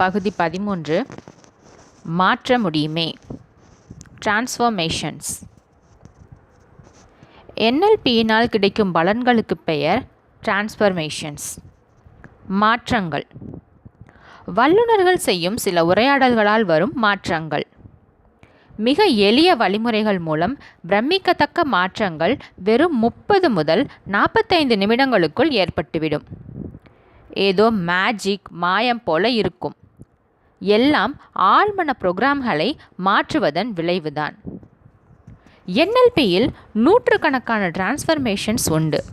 பகுதி பதிமூன்று. மாற்ற முடியுமே. டிரான்ஸ்ஃபர்மேஷன்ஸ் என்எல்பியினால் கிடைக்கும் பலன்களுக்கு பெயர் டிரான்ஸ்ஃபர்மேஷன்ஸ் மாற்றங்கள். வல்லுநர்கள் செய்யும் சில உரையாடல்களால் வரும் மாற்றங்கள். மிக எளிய வழிமுறைகள் மூலம் பிரமிக்கத்தக்க மாற்றங்கள் வெறும் முப்பது முதல் நாற்பத்தைந்து நிமிடங்களுக்குள் ஏற்பட்டுவிடும். ஏதோ மேஜிக் மாயம் போல இருக்கும். எல்லாம் ஆழ்மன புரோகிராம்களை மாற்றுவதன் விளைவுதான். என்எல்பியில் நூற்றுக்கணக்கான டிரான்ஸ்ஃபர்மேஷன்ஸ் உண்டு.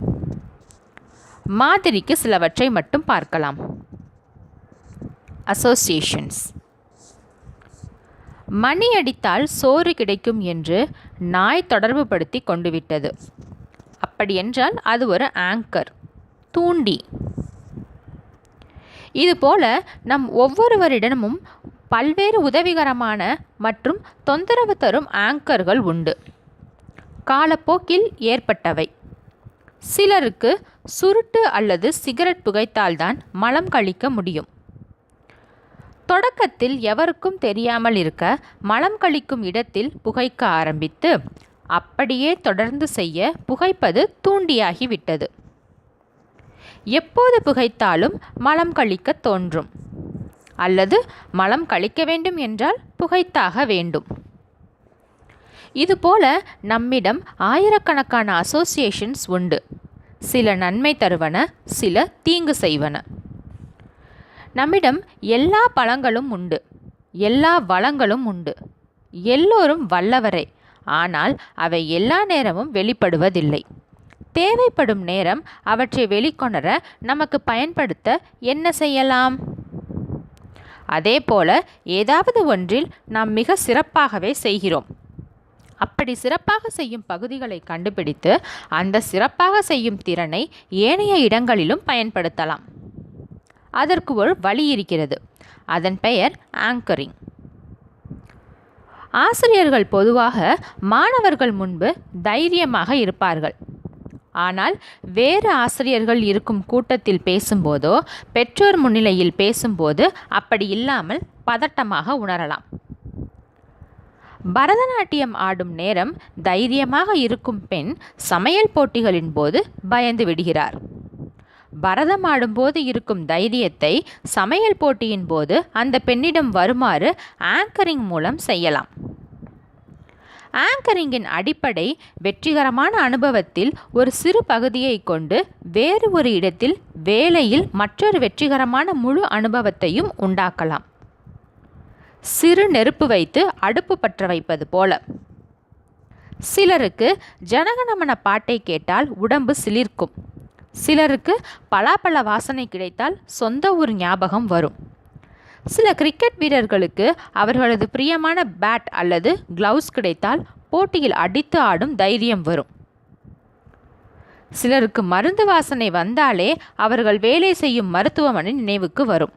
மாதிரிக்கு சிலவற்றை மட்டும் பார்க்கலாம். அசோசியேஷன்ஸ். மணி அடித்தால் சோறு கிடைக்கும் என்று நாய் தொடர்புபடுத்தி கொண்டு விட்டது அப்படியென்றால் அது ஒரு ஆங்கர் தூண்டி. இதுபோல நம் ஒவ்வொருவரிடமும் பல்வேறு உதவிகரமான மற்றும் தொந்தரவு தரும் ஆங்கர்கள் உண்டு. காலப்போக்கில் ஏற்பட்டவை. சிலருக்கு சுருட்டு அல்லது சிகரெட் புகைத்தால்தான் மலம் கழிக்க முடியும். தொடக்கத்தில் எவருக்கும் தெரியாமல் இருக்க மலம் கழிக்கும் இடத்தில் புகைக்க ஆரம்பித்து அப்படியே தொடர்ந்து செய்ய புகைப்பது தூண்டியாகிவிட்டது எப்போது புகைத்தாலும் மலம் கழிக்க தோன்றும். அல்லது மலம் கழிக்க வேண்டும் என்றால் புகைத்தாக வேண்டும். இதுபோல நம்மிடம் ஆயிரக்கணக்கான அசோசியேஷன்ஸ் உண்டு. சில நன்மை தருவன சில தீங்கு செய்வன. நம்மிடம் எல்லா பழங்களும் உண்டு. எல்லா வளங்களும் உண்டு. எல்லோரும் வல்லவரே. ஆனால் அவை எல்லா நேரமும் வெளிப்படுவதில்லை. தேவைப்படும் நேரம் அவற்றை வெளிக்கொணர நமக்கு பயன்படுத்த என்ன செய்யலாம்? அதே போல ஏதாவது ஒன்றில் நாம் மிக சிறப்பாகவே செய்கிறோம். அப்படி சிறப்பாக செய்யும் பகுதிகளை கண்டுபிடித்து அந்த சிறப்பாக செய்யும் திறனை ஏனைய இடங்களிலும் பயன்படுத்தலாம். அதற்கு ஒரு வழி இருக்கிறது. அதன் பெயர் ஆங்கரிங். ஆசிரியர்கள் பொதுவாக மாணவர்கள் முன்பு தைரியமாக இருப்பார்கள். ஆனால் வேறு ஆசிரியர்கள் இருக்கும் கூட்டத்தில் பேசும்போதோ பெற்றோர் முன்னிலையில் பேசும்போது அப்படி இல்லாமல் பதட்டமாக உணரலாம். பரதநாட்டியம் ஆடும் நேரம் தைரியமாக இருக்கும் பெண் சமையல் போட்டிகளின் போது பயந்து விடுகிறார். பரதம் ஆடும்போது இருக்கும் தைரியத்தை சமையல் போட்டியின் போது அந்த பெண்ணிடம் வருமாறு ஆங்கரிங் மூலம் செய்யலாம். ஆங்கரிங்கின் அடிப்படை வெற்றிகரமான அனுபவத்தில் ஒரு சிறு பகுதியை கொண்டு வேறு ஒரு இடத்தில் வேலையில் மற்றொரு வெற்றிகரமான முழு அனுபவத்தையும் உண்டாக்கலாம். சிறு நெருப்பு வைத்து அடுப்பு பற்ற வைப்பது போல. சிலருக்கு ஜனகணமன பாட்டை கேட்டால் உடம்பு சிலிர்க்கும். சிலருக்கு பலாப்பழ வாசனை கிடைத்தால் சொந்த ஊர் ஞாபகம் வரும். சில கிரிக்கெட் வீரர்களுக்கு அவர்களது பிரியமான பேட் அல்லது க்ளவுஸ் கிடைத்தால் போட்டியில் அடித்து ஆடும் தைரியம் வரும். சிலருக்கு மருந்து வாசனை வந்தாலே அவர்கள் வேலை செய்யும் மருத்துவமனை நினைவுக்கு வரும்.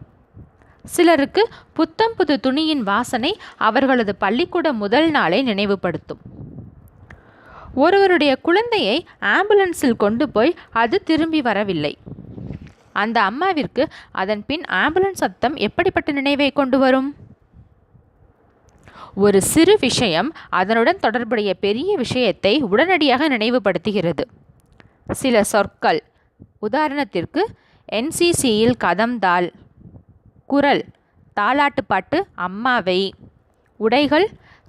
சிலருக்கு புத்தம் புது துணியின் வாசனை அவர்களது பள்ளிக்கூட முதல் நாளை நினைவுபடுத்தும். ஒருவருடைய குழந்தையை ஆம்புலன்ஸில் கொண்டு போய் அது திரும்பி வரவில்லை. அந்த அம்மாவிற்கு அதன் பின் ஆம்புலன்ஸ் சத்தம் எப்படிப்பட்ட நினைவை கொண்டு வரும்? ஒரு சிறு விஷயம் அதனுடன் தொடர்புடைய பெரிய விஷயத்தை உடனடியாக நினைவுபடுத்துகிறது. சில சொற்கள். உதாரணத்திற்கு என்சிசியில் கதம்தாள் குரல். தாளாட்டுப்பாட்டு அம்மாவை. உடைகள்.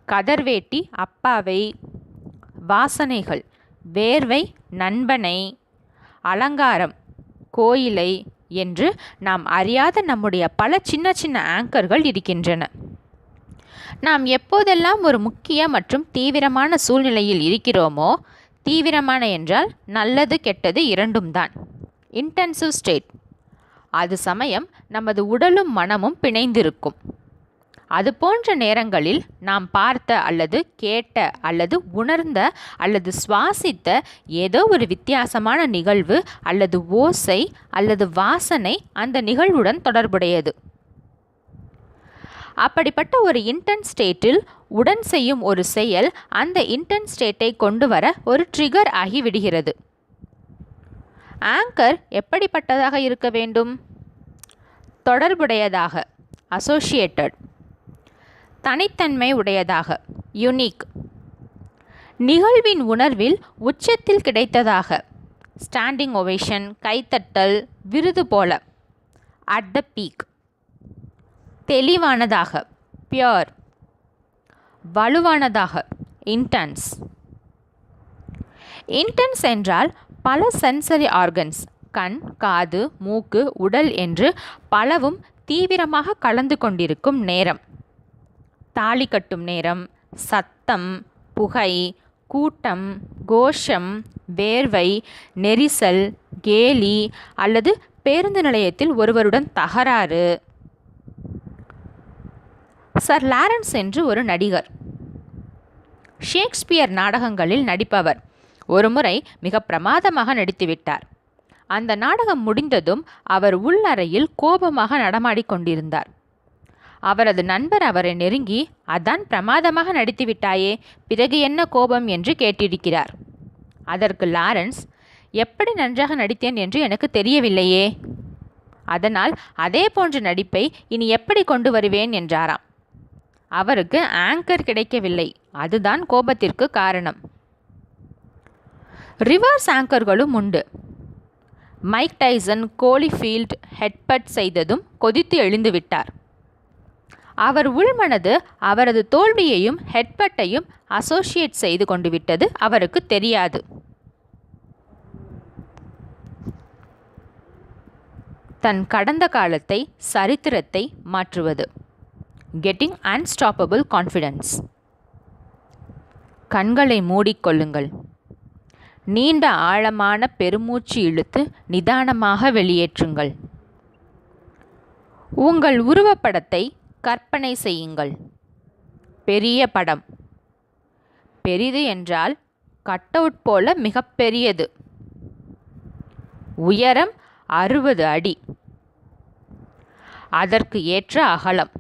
கதர்வேட்டி அப்பாவை. வாசனைகள். வேர்வை நண்பனை. அலங்காரம். கோயிலை என்று நாம் அறியாத நம்முடைய பல சின்ன சின்ன ஆங்கர்கள் இருக்கின்றன. நாம் எப்போதெல்லாம் ஒரு முக்கிய மற்றும் தீவிரமான சூழ்நிலையில் இருக்கிறோமோ தீவிரமான என்றால் நல்லது கெட்டது இரண்டும் தான். இன்டென்சிவ் ஸ்டேட் அது சமயம் நமது உடலும் மனமும் பிணைந்திருக்கும். அது போன்ற நேரங்களில் நாம் பார்த்த அல்லது கேட்ட அல்லது உணர்ந்த அல்லது சுவாசித்த ஏதோ ஒரு வித்தியாசமான நிகழ்வு அல்லது ஓசை அல்லது வாசனை அந்த நிகழ்வுடன் தொடர்புடையது. அப்படிப்பட்ட ஒரு இன்டன் ஸ்டேட்டில் உடன் செய்யும் ஒரு செயல் அந்த இன்டன் ஸ்டேட்டை கொண்டு வர ஒரு ட்ரிகர் ஆகிவிடுகிறது. ஆங்கர் எப்படிப்பட்டதாக இருக்க வேண்டும்? தொடர்புடையதாக அசோசியேட்டட் தனித்தன்மை உடையதாக யுனிக் நிகழ்வின் உணர்வில் உச்சத்தில் கிடைத்ததாக ஸ்டாண்டிங் ஒவேஷன் கைத்தட்டல் விருது போல. அட் த பீக் தெளிவானதாக பியோர் வலுவானதாக இன்டென்ஸ் இன்டென்ஸ் என்றால் பல சென்சரி ஆர்கன்ஸ் கண் காது மூக்கு உடல் என்று பலவும் தீவிரமாக கலந்து கொண்டிருக்கும் நேரம். தாலி கட்டும் நேரம் சத்தம் புகை கூட்டம் கோஷம் வேர்வை நெரிசல் கேலி அல்லது பேருந்து நிலையத்தில் ஒருவருடன் தகராறு. சர் லாரன்ஸ் என்று ஒரு நடிகர். ஷேக்ஸ்பியர் நாடகங்களில் நடிப்பவர். ஒருமுறை மிக பிரமாதமாக நடித்துவிட்டார். அந்த நாடகம் முடிந்ததும் அவர் உள்ளறையில் கோபமாக நடமாடிக் கொண்டிருந்தார். அவரது நண்பர் அவரை நெருங்கி அதான் பிரமாதமாக நடித்துவிட்டாயே பிறகு என்ன கோபம்? என்று கேட்டிருக்கிறார். அதற்கு லாரன்ஸ் எப்படி நன்றாக நடித்தேன் என்று எனக்கு தெரியவில்லையே. அதனால் அதே போன்ற நடிப்பை இனி எப்படி கொண்டு வருவேன்? என்றாராம். அவருக்கு ஆங்கர் கிடைக்கவில்லை. அதுதான் கோபத்திற்கு காரணம். ரிவர்ஸ் ஆங்கர்களும் உண்டு. மைக் டைசன் கோலிஃபீல்ட் ஹெட்பட் செய்ததும் கொதித்து எழுந்துவிட்டார். அவர் உள்மனது அவரது தோல்வியையும் ஹெட்பட்டையும் அசோசியேட் செய்து கொண்டு விட்டது அவருக்கு தெரியாது. தன் கடந்த காலத்தை சரித்திரத்தை மாற்றுவது. கெட்டிங் அன்ஸ்டாப்பபிள் கான்ஃபிடென்ஸ் கண்களை மூடிக்கொள்ளுங்கள் நீண்ட ஆழமான பெருமூச்சு இழுத்து நிதானமாக வெளியேற்றுங்கள். உங்கள் உருவப்படத்தை கற்பனை செய்யுங்கள். பெரிய படம். பெரிது என்றால் கட்டவுட் போல மிகப்பெரியது. உயரம் அறுபது அடி. அதற்கு ஏற்ற அகலம்.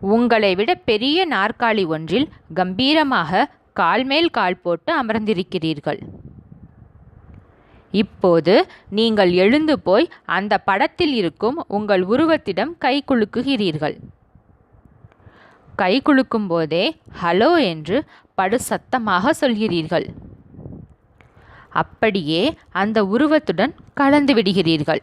உங்களை விட பெரிய நாற்காலி ஒன்றில் கம்பீரமாக கால் மேல் கால் போட்டு அமர்ந்திருக்கிறீர்கள். இப்போது நீங்கள் எழுந்து போய் அந்த படத்தில் இருக்கும் உங்கள் உருவத்திடம் கை குலுக்குகிறீர்கள். கை குலுக்கும் போதே ஹலோ என்று படு சத்தமாக சொல்கிறீர்கள். அப்படியே அந்த உருவத்துடன் கலந்து விடுகிறீர்கள்.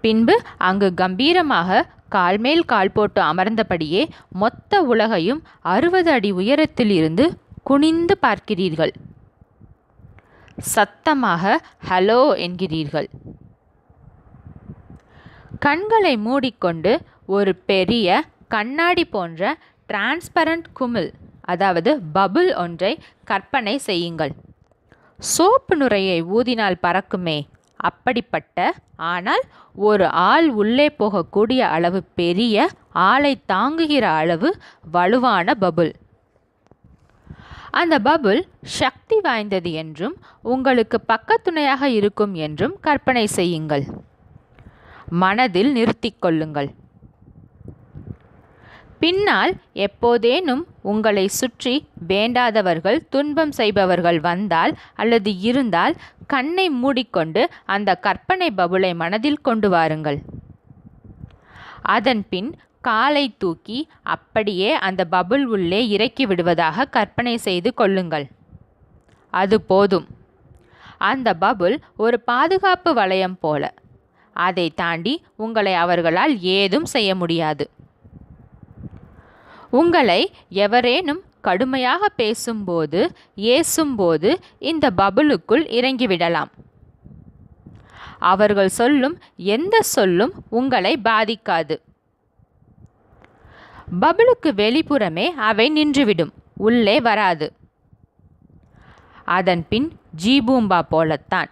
பின்பு அங்கு கம்பீரமாக கால் மேல் கால் போட்டு அமர்ந்தபடியே மொத்த உலகையும் அறுபது அடி உயரத்தில் இருந்து குனிந்து பார்க்கிறீர்கள். சத்தமாக ஹலோ என்கிறீர்கள். கண்களை மூடிக்கொண்டு ஒரு பெரிய கண்ணாடி போன்ற டிரான்ஸ்பரண்ட் குமிழ் அதாவது பபுள் ஒன்றை கற்பனை செய்யுங்கள். சோப்பு நுரையை ஊதினால் பறக்குமே அப்படிப்பட்ட ஆனால் ஒரு ஆள் உள்ளே போகக்கூடிய அளவு பெரிய ஆளை தாங்குகிற அளவு வலுவான பபுள். அந்த பபுள் சக்தி வாய்ந்தது என்றும் உங்களுக்கு பக்கத்துணையாக இருக்கும் என்றும் கற்பனை செய்யுங்கள். மனதில் நிறுத்தி கொள்ளுங்கள். பின்னால் எப்போதேனும் உங்களை சுற்றி வேண்டாதவர்கள் துன்பம் செய்பவர்கள் வந்தால் அல்லது இருந்தால் கண்ணை மூடிக்கொண்டு அந்த கற்பனை பபுளை மனதில் கொண்டு வாருங்கள். அதன் பின் காலை தூக்கி அப்படியே அந்த பபுள் உள்ளே இறக்கி விடுவதாக கற்பனை செய்து கொள்ளுங்கள். அது போதும். அந்த பபுள் ஒரு பாதுகாப்பு வளையம் போல. அதை தாண்டி உங்களை அவர்களால் ஏதும் செய்ய முடியாது. உங்களை எவரேனும் கடுமையாக பேசும்போது ஏசும்போது இந்த பபுளுக்குள் இறங்கிவிடலாம் அவர்கள் சொல்லும் எந்த சொல்லும் உங்களை பாதிக்காது. பபுளுக்கு வெளிப்புறமே அவை நின்றுவிடும் உள்ளே வராது. அதன் பின் ஜீபூம்பா போலத்தான்.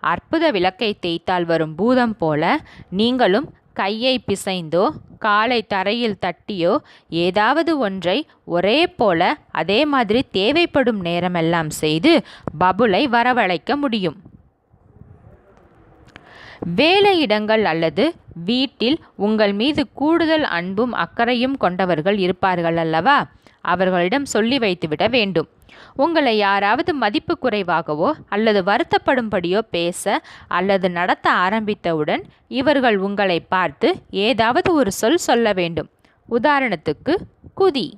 அற்புத விளக்கை தேய்த்தால் வரும் பூதம் போல நீங்களும் கையை பிசைந்தோ காலை தரையில் தட்டியோ ஏதாவது ஒன்றை ஒரே போல அதே மாதிரி தேவைப்படும் நேரமெல்லாம் செய்து பபுளை வரவழைக்க முடியும். வேலையிடங்கள் அல்லது வீட்டில் உங்கள் மீது கூடுதல் அன்பும் அக்கறையும் கொண்டவர்கள் இருப்பார்கள் அல்லவா? அவர்களிடம் சொல்லி வைத்துவிட வேண்டும். உங்களை யாராவது மதிப்பு குறைவாகவோ அல்லது வருத்தப்படும்படியோ பேச அல்லது நடத்த ஆரம்பித்தவுடன் இவர்கள் உங்களை பார்த்து ஏதாவது ஒரு சொல் சொல்ல வேண்டும். உதாரணத்துக்கு குதி.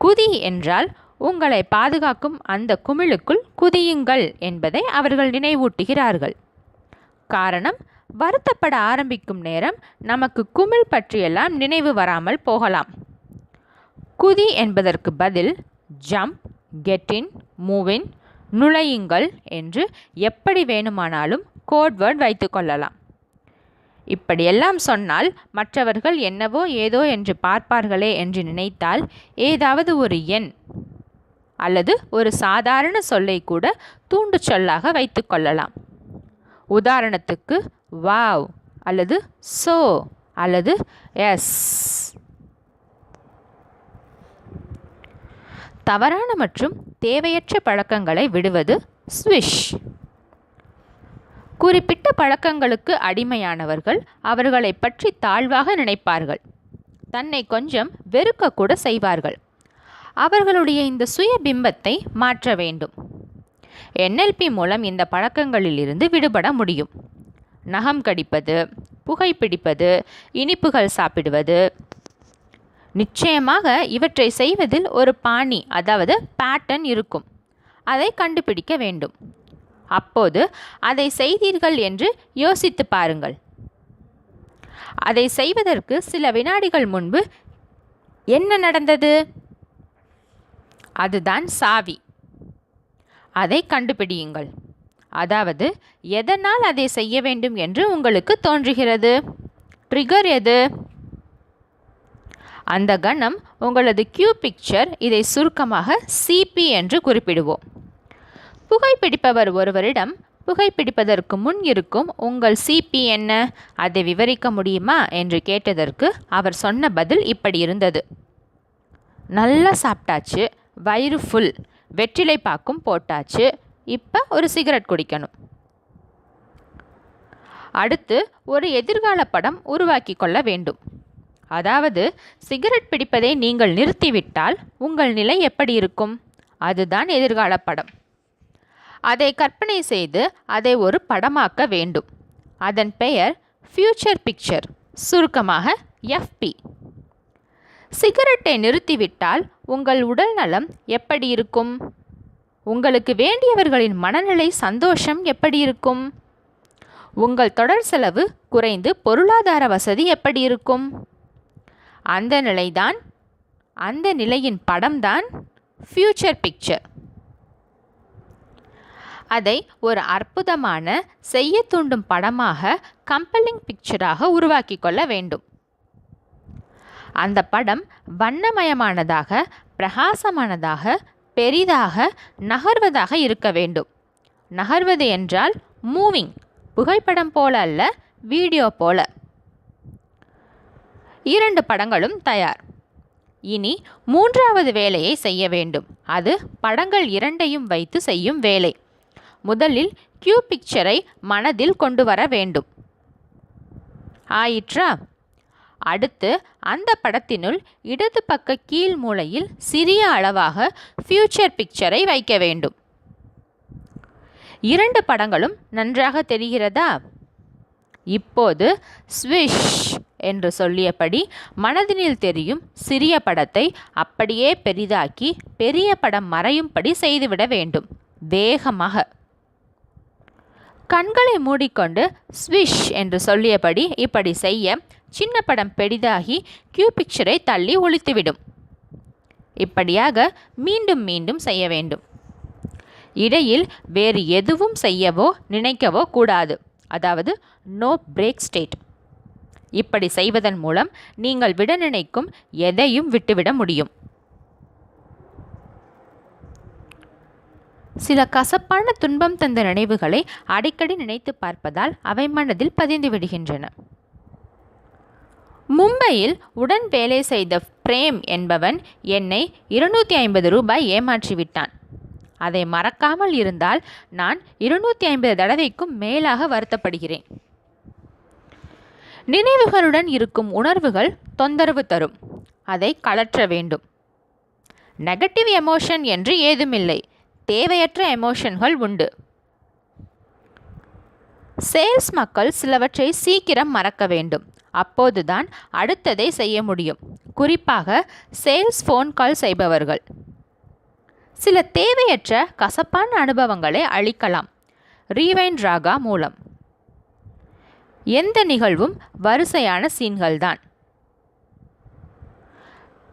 குதி என்றால் உங்களை பாதுகாக்கும் அந்த குமிழுக்குள் குதியுங்கள் என்பதை அவர்கள் நினைவூட்டுகிறார்கள். காரணம் வருத்தப்பட ஆரம்பிக்கும் நேரம் நமக்கு குமிழ் பற்றியெல்லாம் நினைவு வராமல் போகலாம். குதி என்பதற்கு பதில் ஜம்ப் கெட்டின் மூவின் நுழையுங்கள் என்று எப்படி வேணுமானாலும் கோட்வேர்ட் வைத்துக்கொள்ளலாம் இப்படியெல்லாம் சொன்னால் மற்றவர்கள் என்னவோ ஏதோ என்று பார்ப்பார்களே என்று நினைத்தால் ஏதாவது ஒரு எண் அல்லது ஒரு சாதாரண சொல்லை கூட தூண்டு சொல்லாக வைத்துக்கொள்ளலாம் உதாரணத்துக்கு வாவ் அல்லது சோ அல்லது எஸ் தவறான மற்றும் தேவையற்ற பழக்கங்களை விடுவது ஸ்விஷ் குறிப்பிட்ட பழக்கங்களுக்கு அடிமையானவர்கள் அவர்களை பற்றி தாழ்வாக நினைப்பார்கள். தன்னை கொஞ்சம் வெறுக்கக்கூட செய்வார்கள். அவர்களுடைய இந்த சுய பிம்பத்தை மாற்ற வேண்டும். என்எல்பி மூலம் இந்த பழக்கங்களிலிருந்து விடுபட முடியும். நகம் கடிப்பது புகைப்பிடிப்பது இனிப்புகள் சாப்பிடுவது. நிச்சயமாக இவற்றை செய்வதில் ஒரு பாணி அதாவது பேட்டர்ன் இருக்கும். அதை கண்டுபிடிக்க வேண்டும். அப்போது அதை செய்தீர்கள் என்று யோசித்து பாருங்கள். அதை செய்வதற்கு சில வினாடிகள் முன்பு என்ன நடந்தது? அதுதான் சாவி. அதை கண்டுபிடியுங்கள். அதாவது எதனால் அதை செய்ய வேண்டும் என்று உங்களுக்கு தோன்றுகிறது? ட்ரிகர் எது? அந்த கணம் உங்களது கியூ பிக்சர் இதை சுருக்கமாக சிபி என்று குறிப்பிடுவோம். புகைப்பிடிப்பவர் ஒருவரிடம் புகைப்பிடிப்பதற்கு முன் இருக்கும் உங்கள் சிபி என்ன? அதை விவரிக்க முடியுமா? என்று கேட்டதற்கு அவர் சொன்ன பதில் இப்படி இருந்தது. நல்லா சாப்பிட்டாச்சு வயிறு ஃபுல் வெற்றிலை பாக்கும் போட்டாச்சு. இப்போ ஒரு சிகரெட் குடிக்கணும். அடுத்து ஒரு எதிர்கால படம் உருவாக்கி கொள்ள வேண்டும். அதாவது சிகரெட் பிடிப்பதை நீங்கள் நிறுத்திவிட்டால் உங்கள் நிலை எப்படி இருக்கும்? அதுதான் எதிர்கால படம். அதை கற்பனை செய்து அதை ஒரு படமாக்க வேண்டும். அதன் பெயர் ஃபியூச்சர் பிக்சர் சுருக்கமாக எஃப்பி சிகரெட்டை நிறுத்திவிட்டால் உங்கள் உடல் நலம் எப்படி இருக்கும்? உங்களுக்கு வேண்டியவர்களின் மனநிலை சந்தோஷம் எப்படி இருக்கும்? உங்கள் தொடர் செலவு குறைந்து பொருளாதார வசதி எப்படி இருக்கும்? அந்த நிலைதான் அந்த நிலையின் படம்தான் ஃபியூச்சர் பிக்சர் அதை ஒரு அற்புதமான செய்ய தூண்டும் படமாக கம்பெல்லிங் பிக்சராக உருவாக்கி கொள்ள வேண்டும். அந்த படம் வண்ணமயமானதாக பிரகாசமானதாக பெரிதாக நகர்வதாக இருக்க வேண்டும். நகர்வது என்றால் மூவிங் புகைப்படம் போல அல்ல வீடியோ போல. இரண்டு படங்களும் தயார். இனி மூன்றாவது வேலையை செய்ய வேண்டும். அது படங்கள் இரண்டையும் வைத்து செய்யும் வேலை. முதலில் கியூ பிக்சரை மனதில் கொண்டு வர வேண்டும். ஆயிற்றா? அடுத்து அந்த படத்தினுள் இடது பக்க கீழ் மூலையில் சிறிய அளவாக ஃபியூச்சர் பிக்சரை வைக்க வேண்டும். இரண்டு படங்களும் நன்றாக தெரிகிறதா? இப்போது ஸ்விஷ் என்று சொல்லியபடி மனதினில் தெரியும் சிறிய படத்தை அப்படியே பெரிதாக்கி பெரிய படம் மறையும்படி செய்துவிட வேண்டும். வேகமாக. கண்களை மூடிக்கொண்டு ஸ்விஷ் என்று சொல்லியபடி இப்படி செய்ய சின்ன படம் பெரிதாகி கியூ பிக்சரை தள்ளி ஒழித்துவிடும். இப்படியாக மீண்டும் மீண்டும் செய்ய வேண்டும். இடையில் வேறு எதுவும் செய்யவோ நினைக்கவோ கூடாது. அதாவது நோ பிரேக் ஸ்டேட் இப்படி செய்வதன் மூலம் நீங்கள் விட நினைக்கும் எதையும் விட்டுவிட முடியும். சில கசப்பான துன்பம் தந்த நினைவுகளை அடிக்கடி நினைத்து பார்ப்பதால் அவை மனதில் பதிந்து விடுகின்றன. மும்பையில் உடன் வேலை செய்த பிரேம் என்பவன் என்னை இருநூற்றி ஐம்பது ரூபாய் ஏமாற்றிவிட்டான். அதை மறக்காமல் இருந்தால் நான் இருநூற்றி ஐம்பது தடவைக்கும் மேலாக வருத்தப்படுகிறேன். நினைவுகளுடன் இருக்கும் உணர்வுகள் தொந்தரவு தரும். அதை கலற்ற வேண்டும். நெகட்டிவ் எமோஷன் என்று ஏதுமில்லை. தேவையற்ற எமோஷன்கள் உண்டு. சேல்ஸ் மக்கள் சிலவற்றை சீக்கிரம் மறக்க வேண்டும். அப்போதுதான் அடுத்ததை செய்ய முடியும். குறிப்பாக சேல்ஸ் ஃபோன் கால் செய்பவர்கள். சில தேவையற்ற கசப்பான அனுபவங்களை அளிக்கலாம். ரீவைண்ட் ராகா மூலம். எந்த நிகழ்வும் வரிசையான சீன்கள்தான்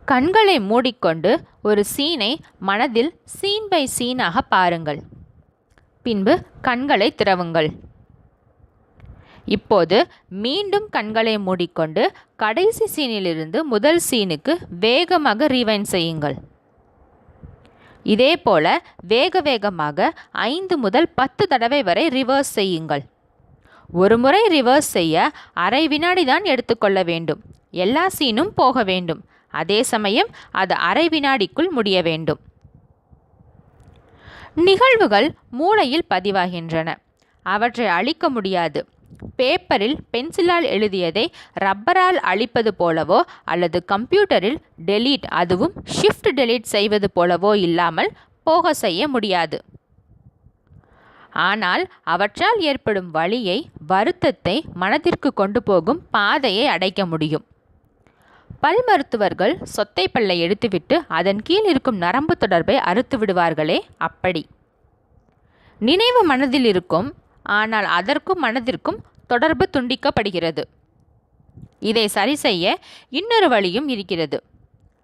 கண்களை மூடிக்கொண்டு ஒரு சீனை மனதில் சீன் பை சீனாக பாருங்கள். பின்பு கண்களை திறவுங்கள். இப்போது மீண்டும் கண்களை மூடிக்கொண்டு கடைசி சீனிலிருந்து முதல் சீனுக்கு வேகமாக ரீவைண்ட் செய்யுங்கள். இதே போல வேக வேகமாக ஐந்து முதல் பத்து தடவை வரை ரிவர்ஸ் செய்யுங்கள். ஒரு முறை ரிவர்ஸ் செய்ய அரை வினாடி தான் எடுத்துக்கொள்ள வேண்டும். எல்லா சீனும் போக வேண்டும். அதே சமயம் அது அரை வினாடிக்குள் முடிய வேண்டும். நிகழ்வுகள் மூளையில் பதிவாகின்றன. அவற்றை அழிக்க முடியாது. பேப்பரில் பென்சிலால் எழுதியதை ரப்பரால் அழிப்பது போலவோ அல்லது கம்ப்யூட்டரில் டெலீட் அதுவும் ஷிஃப்ட் டெலீட் செய்வது போலவோ இல்லாமல் போக செய்ய முடியாது. ஆனால் அவற்றால் ஏற்படும் வழியை வருத்தத்தை மனதிற்கு கொண்டு போகும் பாதையை அடைக்க முடியும். பல் மருத்துவர்கள் சொத்தை பல்லை எடுத்துவிட்டு அதன் கீழ் இருக்கும் நரம்பு தொடர்பை அறுத்து விடுவார்களே அப்படி. நினைவு மனதில் இருக்கும் ஆனால் அதற்கும் மனதிற்கும் தொடர்பு துண்டிக்கப்படுகிறது. இதை சரி செய்ய இன்னொரு வழியும் இருக்கிறது.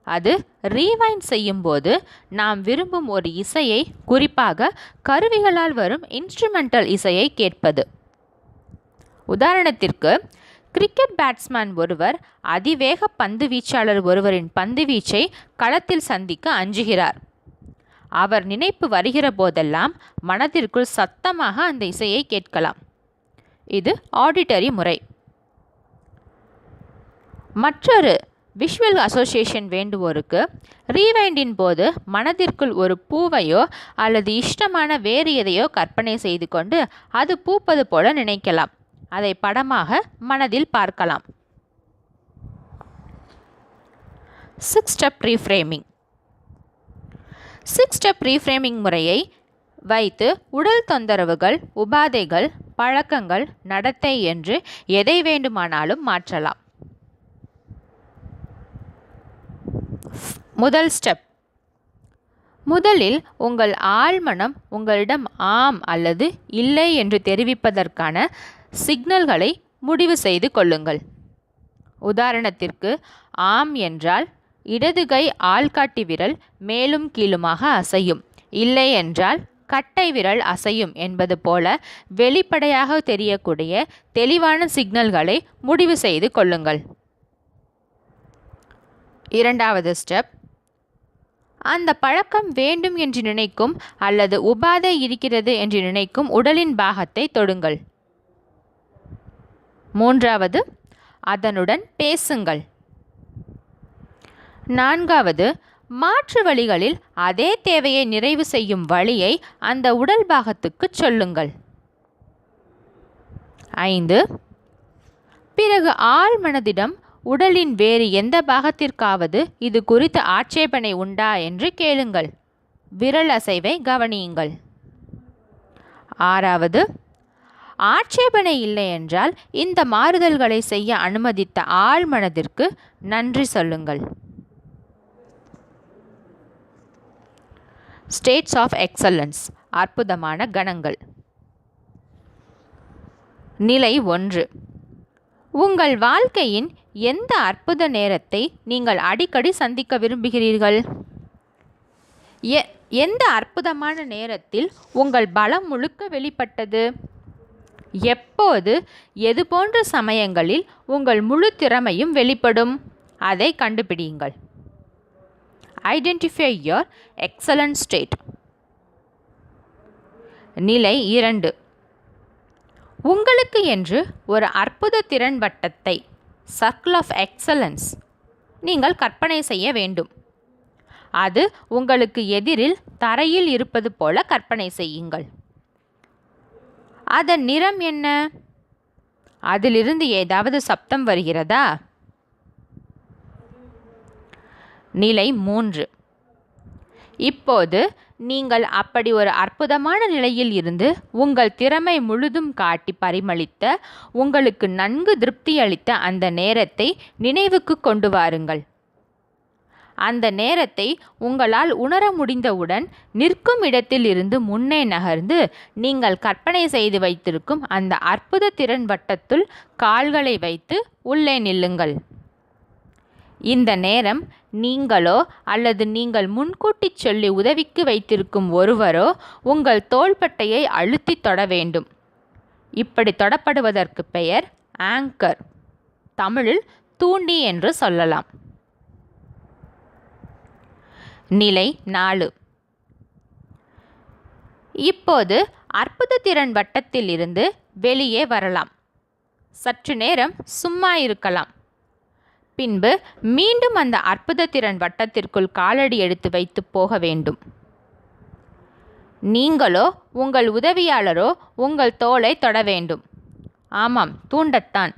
அது ரீவைண்ட் செய்யும்போது நாம் விரும்பும் ஒரு இசையை குறிப்பாக கருவிகளால் வரும் இன்ஸ்ட்ருமெண்டல் இசையை கேட்பது. உதாரணத்திற்கு கிரிக்கெட் பேட்ஸ்மேன் ஒருவர் அதிவேக பந்து வீச்சாளர் ஒருவரின் பந்து வீச்சை களத்தில் சந்திக்க அஞ்சுகிறார். அவர் நினைப்பு வருகிற போதெல்லாம் மனதிற்குள் சத்தமாக அந்த இசையை கேட்கலாம். இது ஆடிட்டரி முறை. மற்றொரு விஷுவல் அசோசியேஷன் வேண்டுவோருக்கு ரீவைண்டின் போது மனதிற்குள் ஒரு பூவையோ அல்லது இஷ்டமான வேறு எதையோ கற்பனை செய்து கொண்டு அது பூப்பது போல நினைக்கலாம். அதை படமாக மனதில் பார்க்கலாம். Six step reframing six step reframing முறையை வைத்து உடல் தொந்தரவுகள் உபாதைகள் பழக்கங்கள் நடத்தை என்று எதை வேண்டுமானாலும் மாற்றலாம். முதல் ஸ்டெப் முதலில் உங்கள் ஆழ்மனம் உங்களிடம் ஆம் அல்லது இல்லை என்று தெரிவிப்பதற்கான சிக்னல்களை முடிவு செய்து கொள்ளுங்கள். உதாரணத்திற்கு ஆம் என்றால் இடது கை ஆள்காட்டி விரல் மேலும் கீழுமாக அசையும். இல்லை என்றால் கட்டை விரல் அசையும் என்பது போல வெளிப்படையாக தெரியக்கூடிய தெளிவான சிக்னல்களை முடிவு செய்து கொள்ளுங்கள். இரண்டாவது ஸ்டெப். அந்த பழக்கம் வேண்டும் என்று நினைக்கும் அல்லது உபாதை இருக்கிறது என்று நினைக்கும் உடலின் பாகத்தை தொடுங்கள். மூன்றாவது அதனுடன் பேசுங்கள். நான்காவது மாற்று வழிகளில் அதே தேவையை நிறைவு செய்யும் வழியை அந்த உடல் பாகத்துக்கு சொல்லுங்கள். ஐந்து பிறகு ஆள் மனதிடம் உடலின் வேறு எந்த பாகத்திற்காவது இது குறித்த ஆட்சேபனை உண்டா என்று கேளுங்கள். விரல் அசைவை கவனியுங்கள். ஆறாவது ஆட்சேபனை இல்லை என்றால் இந்த மாறுதல்களை செய்ய அனுமதித்த ஆழ்மனதிற்கு நன்றி சொல்லுங்கள். ஸ்டேட்ஸ் ஆஃப் எக்ஸலன்ஸ் அற்புதமான கணங்கள். நிலை ஒன்று. உங்கள் வாழ்க்கையின் எந்த அற்புத நேரத்தை நீங்கள் அடிக்கடி சந்திக்க விரும்புகிறீர்கள்? எ எந்த அற்புதமான நேரத்தில் உங்கள் பலம் முழுக்க வெளிப்பட்டது? எப்போது? எது போன்ற சமயங்களில் உங்கள் முழு திறமையும் வெளிப்படும்? அதை கண்டுபிடியுங்கள். ஐடென்டிஃபை யோர் எக்ஸலன்ட் ஸ்டேட் நிலை இரண்டு. உங்களுக்கு என்று ஒரு அற்புத திறன் வட்டத்தை சர்க்கிள் ஆஃப் எக்ஸலன்ஸ் நீங்கள் கற்பனை செய்ய வேண்டும். அது உங்களுக்கு எதிரில் தரையில் இருப்பது போல கற்பனை செய்யுங்கள். அதன் நிறம் என்ன? அதிலிருந்து ஏதாவது சப்தம் வருகிறதா? நிலை மூன்று. இப்போது நீங்கள் அப்படி ஒரு அற்புதமான நிலையில் இருந்து உங்கள் திறமை முழுதும் காட்டி பரிமளித்த உங்களுக்கு நன்கு திருப்தியளித்த அந்த நேரத்தை நினைவுக்கு கொண்டு வாருங்கள். அந்த நேரத்தை உங்களால் உணர முடிந்தவுடன் நிற்கும் இடத்தில் இருந்து முன்னே நகர்ந்து நீங்கள் கற்பனை செய்து வைத்திருக்கும் அந்த அற்புத திறன் வட்டத்துள் கால்களை வைத்து உள்ளே நில்லுங்கள். இந்த நேரம் நீங்களோ அல்லது நீங்கள் முன்கூட்டி சொல்லி உதவிக்கு வைத்திருக்கும் ஒருவரோ உங்கள் தோள்பட்டையை அழுத்தி தொட வேண்டும். இப்படி தொடப்படுவதற்கு பெயர் ஆங்கர். தமிழில் தூண்டி என்று சொல்லலாம். நிலை நாலு. இப்போது அற்புத திறன் வட்டத்தில் இருந்து வெளியே வரலாம். சற்று நேரம் சும்மா இருக்கலாம். பின்பு மீண்டும் அந்த அற்புத திறன் வட்டத்திற்குள் காலடி எடுத்து வைத்து போக வேண்டும். நீங்களோ உங்கள் உதவியாளரோ உங்கள் தோலை தொட வேண்டும். ஆமாம் தூண்டத்தான்.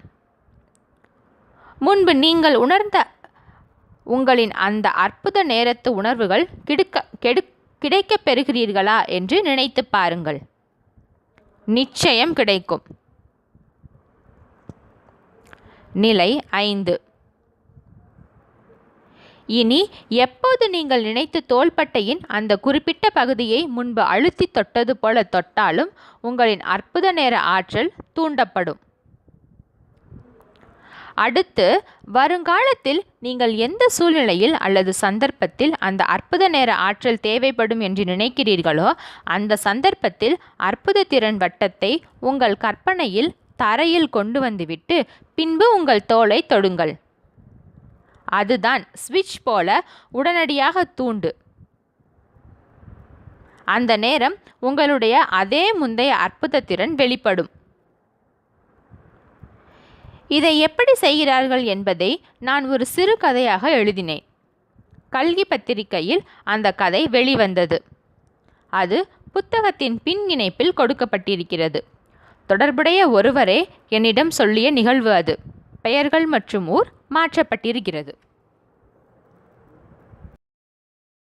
முன்பு நீங்கள் உணர்ந்த உங்களின் அந்த அற்புத நேரத்து உணர்வுகள் கிடுக்க கெடு கிடைக்கப் பெறுகிறீர்களா என்று நினைத்து பாருங்கள். நிச்சயம் கிடைக்கும். நிலை ஐந்து. இனி எப்போது நீங்கள் நினைத்து தோள்பட்டையின் அந்த குறிப்பிட்ட பகுதியை முன்பு அழுத்தி தொட்டது போல தொட்டாலும் உங்களின் அற்புத நேர ஆற்றல் தூண்டப்படும். அடுத்து வருங்காலத்தில் நீங்கள் எந்த சூழ்நிலையில் அல்லது சந்தர்ப்பத்தில் அந்த அற்புத நேர ஆற்றல் தேவைப்படும் என்று நினைக்கிறீர்களோ அந்த சந்தர்ப்பத்தில் அற்புத திறன் வட்டத்தை உங்கள் கற்பனையில் தரையில் கொண்டு வந்துவிட்டு பின்பு உங்கள் தோலை தொடுங்கள். அதுதான் ஸ்விட்ச் போல உடனடியாக தூண்டு. அந்த நேரம் உங்களுடைய அதே முந்தைய அற்புத திறன் வெளிப்படும். இதை எப்படி செய்கிறார்கள் என்பதை நான் ஒரு சிறு கதையாக எழுதினேன். கல்கி பத்திரிகையில் அந்த கதை வெளிவந்தது. அது புத்தகத்தின் பின் இணைப்பில் கொடுக்கப்பட்டிருக்கிறது. தொடர்புடைய ஒருவரே என்னிடம் சொல்லிய நிகழ்வு அது. பெயர்கள் மற்றும் ஊர் மாற்றப்பட்டிருக்கிறது.